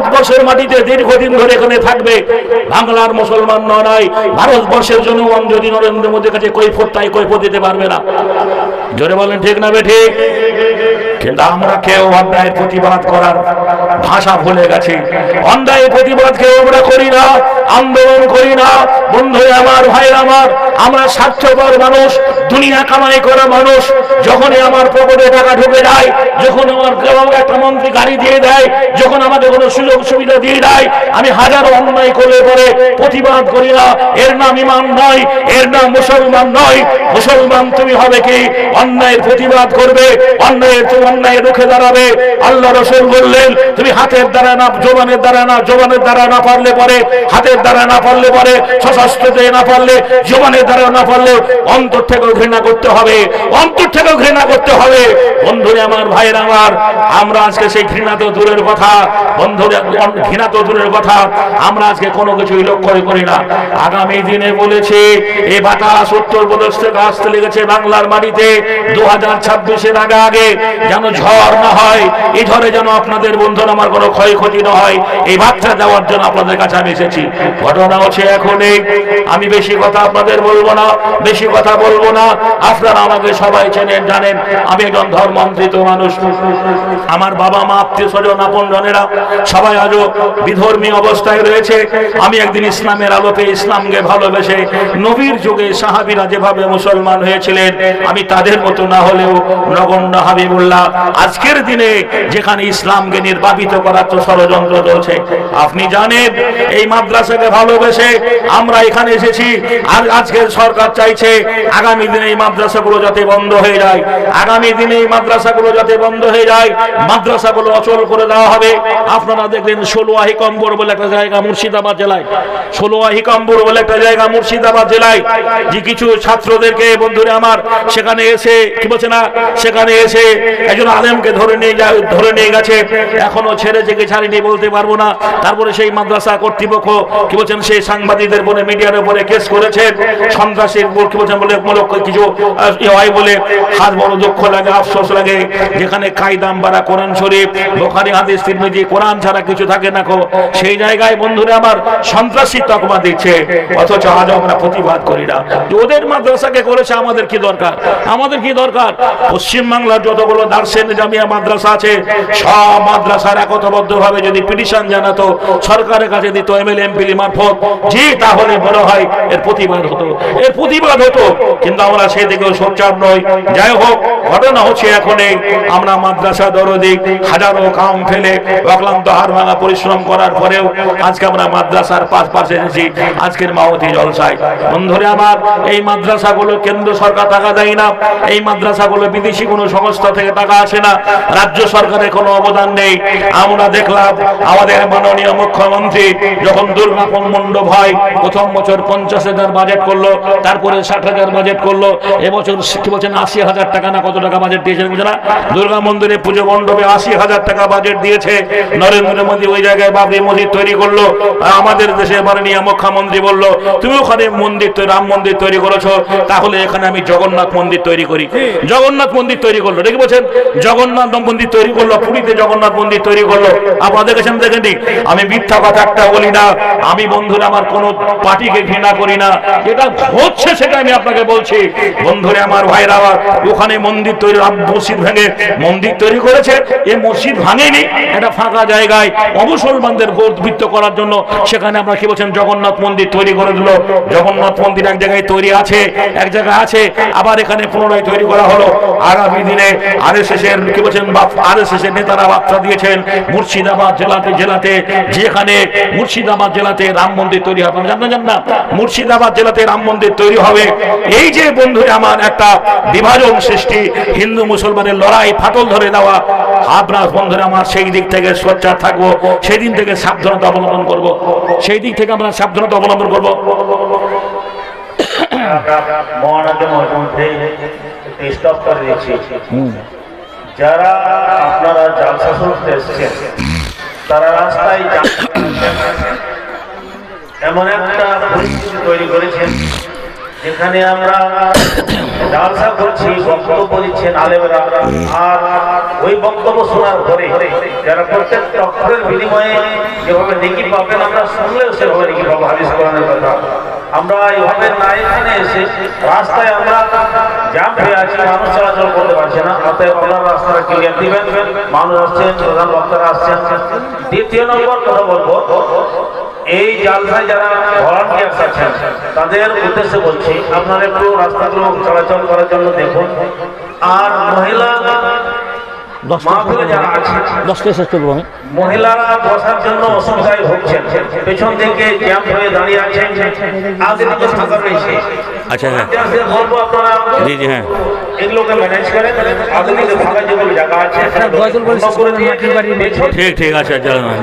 ভারতবর্ষের মাটিতে দীর্ঘদিন ধরে এখানে থাকবে। বাংলার মুসলমান নয় ভারতবর্ষের জন্য যদি নরেন্দ্র মোদীর কাছে কৈফত তাই কৈফত দিতে পারবে না। জোরে বলেন, ঠিক না বে ঠিক? কিন্তু আমরা কেউ অন্যায়ের প্রতিবাদ করার ভাষা ভুলে গেছি। অন্যায় প্রতিবাদ কেউ আমরা করি না। আন্দোলন করি না। বন্ধু আমার ভাই আমার, আমরা স্বার্থপর মানুষ, দুনিয়া কামাই করা মানুষ, যখনই আমার পকেটে টাকা ঢুকে যায়, যখন আমার একটা মন্ত্রী গাড়ি দিয়ে দেয়, যখন আমাদের কোনো সুযোগ সুবিধা দিয়ে দেয়, আমি হাজারো অন্যায় করলে পরে প্রতিবাদ করি না। এর নাম ইমান নয়, এর নাম মুসলমান নয়। মুসলমান তুমি হবে কি? অন্যায়ের প্রতিবাদ করবে, অন্যায়ের তুমি অন্যায় রুখে দাঁড়াবে। আল্লাহ রসুল বললেন, তুমি হাতের দ্বারা না, জবানের দ্বারা না, জবানের দ্বারা না পারলে পরে হাতের দ্বারা না পারলে পরে, সশস্ত্র দিয়ে না পারলে জবানের দ্বারা না পারলে অন্তর ঘৃণা করতে হবে, অন্তর ঘৃণা করতে হবে। বন্ধুরে আমার, ভাইয়ের আমার, আমরা আজকে সেই ঘৃণা তো দূরের কথা। বন্ধুরে ঘৃণা তো দূরের কথা। আমরা আজকে কোনো কিছুই লক্ষ্য করি না। আগামী দিনে বলেছে, এ বাতাস উত্তর প্রদেশ থেকে আসতে লেগেছে বাংলার মাটিতে। দু হাজার ছাব্বিশের আগে আগে যেন ঝড় না হয় এই ঝড়ে যেন আপনাদের বন্ধুর আমার কোনো ক্ষয়ক্ষতি না হয়। এই বার্তা দেওয়ার জন্য আপনাদের কাছে আমি এসেছি। ঘটনা হচ্ছে এখন এই। আমি বেশি কথা আপনাদের বলব না, বেশি কথা বলব না। আপনারা আমাকে সবাই চেনেন, জানেন, আমি একজন ধর্মান্তরিত মানুষ। আমার বাবা, মা, আত্মীয় স্বজন, আপন জনেরা সবাই আজও বিধর্মী অবস্থায় রয়েছে। আমি একদিন ইসলামের আলোকে ইসলামকে ভালোবেসে নবীর যুগে সাহাবিরা যেভাবে মুসলমান হয়েছিলেন, আমি তাদের মতো না হলেও নগণ্য হাবিবুল্লাহ, আজকের দিনে যেখানে ইসলামকে নির্বাপিত করার তো ষড়যন্ত্র চলছে। আপনি জানেন, এই মাদ্রাসাকে ভালোবেসে আমরা এখানে এসেছি। আর আজকের সরকার চাইছে আগামী দিনে এই মাদ্রাসাগুলো যাতে বন্ধ হয়ে যায়। আগামী দিনে এই মাদ্রাসাগুলো যাতে বন্ধ হয়ে যায়। মাদ্রাসাগুলো অচল করে দেওয়া হবে। আপনারা দেখলেন ষোলোয়াহি কম্বর বলে একটা জায়গা মুর্শিদাবাদ জেলায়। ষোলোয়াহি কম্বর বলে একটা জায়গা মুর্শিদাবাদ জেলায়। যে কিছু ছাত্রদেরকে, বন্ধুরা আমার, সেখানে এসে, কি বলছে না, সেখানে এসে একজন আলেমকে ধরে নিয়ে যা ধরে নিয়ে গেছে। এখনও ছেড়ে জেগে ছাড়িনি বলতে পারব না। তারপরে সেই মাদ্রাসা কর্তৃপক্ষ কি বলছেন সেই সাংবাদিকদের উপরে মিডিয়ার উপরে কেস করেছেন সন্ত্রাসীর কি বলছেন বলে, মূলক কিছু হয় বলে, হাত বড় দুঃখ লাগে, আফসোস লাগে। যেখানে কায়দাম বাড়া কোরআন শরীফ, বোখারি হাদিস, তিরমিজি, কোরআন ছাড়া কিছু থাকে না কো। সেই জায়গায় বন্ধুরা আমার সন্ত্রাসী তকমা দিচ্ছে। অথচ আজ আমরা প্রতিবাদ করি না। ওদের মাদ্রাসাকে করেছে, আমাদের কি দরকার? আমাদের কি দরকার? পশ্চিম বাংলার যতগুলো দার্সেন জামিয়া মাদ্রাসা আছে, সব মাদ্রাসার একতবদ্ধ ভাবে যদি পিটিশন জানাতো, সরকারের কাছে দিত এমএলএ এমপি মারফত। জি তাহলে মনে হয় এর প্রতিবাদ হতো। এর প্রতিবাদ হতো, কিন্তু আমরা সেদিকেও সোচ্চার নই। যাই হোক, ঘটনা হচ্ছে এখন আমরা মাদ্রাসা দরদি হাজারো কাম ফেলে অক্লান্ত হার ভাঙা পরিশ্রম করার পরেও আজকে আমরা মাদ্রাসার পাশ পাশে এসেছি। আজকের মাহতি জলসায়। বন্ধুরে আমার, এই মাদ্রাসাগুলো কেন্দ্র সরকার টাকা দেয় না। এই মাদ্রাসাগুলো বিদেশি কোনো সংস্থা থেকে টাকা আসে না। রাজ্য সরকারের কোনো অবদান নেই। আমরা দেখলাম আমাদের মাননীয় মুখ্যমন্ত্রী যখন দুর্গাপন মণ্ডপ হয়। প্রথম বছর পঞ্চাশ হাজার বাজেট করল, তারপরে ষাট হাজার বাজেট করল। এবছর কি বলছেন, আশি হাজার টাকা না কত টাকা বাজেট দিয়েছেন বুঝে না দুর্গা মন্দিরে পুজো মণ্ডপে আশি হাজার টাকা বাজেট দিয়েছে। নরেন্দ্র মোদী ওই জায়গায় বাবরি মসজিদ তৈরি করল। আমাদের দেশে মাননীয় মুখ্যমন্ত্রী বলল, তুমি ওখানে মন্দির রাম মন্দির তৈরি করেছ, তাহলে এখানে আমি জগন্নাথ মন্দির তৈরি করি। জগন্নাথ মন্দির তৈরি করল, দেখে বলছেন, জগন্নাথ মন্দির তৈরি করল, পুরীতে জগন্নাথ মন্দির তৈরি করল। আপনারা দেখেছেন দেখেনি আমি মিথ্যা কথা একটা বলি না। আমি বন্ধুরা, আমার কোন পার্টিকে ঘৃণা করি না। যেটা হচ্ছে সেটা আমি আপনাকে বলছি। বন্ধুরে, আমার ভাইরা ওখানে মন্দির তৈরি মসজিদ ভেঙে মন্দির তৈরি করেছে। এই মসজিদ ভাঙেনি একটা ফাঁকা জায়গায় অমুসলমানদের উদ্বৃত্ত করার জন্য। সেখানে আমরা কি বলছেন, জগন্নাথ মন্দির তৈরি করে দিল। জগন্নাথ মন্দির এক জায়গায় তৈরি আছে, এক জায়গায় আছে, আবার এখানে পুনরায় তৈরি করা হলো। আগামী দিনে আর এস এস এর কি বলছেন আর এস এস এর নেতারা বার্তা দিয়েছেন, মুর্শিদাবাদ জেলাতে জেলাতে, যেখানে মুর্শিদাবাদ জেলাতে রাম মন্দির তৈরি হবে। জানেন জান না? মুর্শিদাবাদ জেলাতে রাম মন্দির তৈরি হবে। এই যে বন্ধু আমার একটা বিভাজন সৃষ্টি, হিন্দু মুসলমানের লড়াই ফাটল ধরে দেওয়া আপনার বন্ধুরা আমার সেই দিক থেকে সোচ্চার থাকব সেই দিন থেকে সাবধানতা অবলম্বন করব। সেই দিক থেকে আমরা সাবধানতা অবলম্বন করব। যারা আপনারা জালসা শুনতে এসছেন, তারা রাস্তায়। এমন একটা পরিস্থিতি তৈরি করেছেন, যেখানে আমরা জালসা করছি, বক্তব্য দিচ্ছেন আলেমরা। আর ওই বক্তব্য শোনার পরে যারা প্রত্যেকটা অক্ষরের বিনিময়ে যেভাবে নেকি পাবেন, আমরা শুনলেও সেভাবে নেকি পাবো হাদিস কোরআনের কথা। আমরা এইভাবে না এখানে এসে রাস্তায় আমরা জ্যাম হয়ে আছি, মানুষ চলাচল করতে পারছে না। অতএব আপনার রাস্তাটা ক্লিয়ার দিবেন। মানুষ আসছেন, প্রধান বক্তারা আসছেন। দ্বিতীয় নম্বর কথা বলব এই জালসায় যারা ভলান্টিয়ার্স আছেন তাদের উদ্দেশ্যে বলছি আপনারা একটু রাস্তাগুলো চলাচল করার জন্য দেখুন। আর মহিলা আছে দশটা শেষ মহিলারা বসার জন্য অসুবিধায় ভুগছেন। পেছন থেকে জ্যাম হয়ে দাঁড়িয়ে আছেন। আগে ফাঁকা রয়েছে। আচ্ছা হ্যাঁ। বলব আপনারা জি জি হ্যাঁ। এগুলোকে ম্যানেজ করেন। আগে দিকে ফাঁকা যেগুলো জায়গা আছে করে ঠিক ঠিক আছে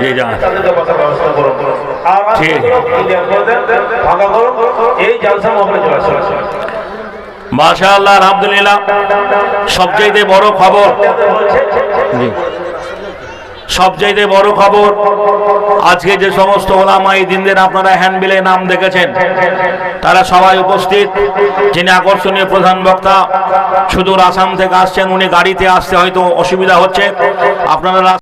জি যা তাদেরকে বসার ব্যবস্থা করুন। ঠিক। এই জালসা মহলে সবচাইতে বড় খবর। সবচাইতে বড় খবর, আজকে যে সমস্ত ওলামাই দিনদের আপনারা হ্যান্ডবিলে নাম দেখেছেন, তারা সবাই উপস্থিত। যিনি আকর্ষণীয় প্রধান বক্তা, সুদূর আসাম থেকে আসছেন, উনি গাড়িতে আসতে হয়তো অসুবিধা হচ্ছে। আপনারা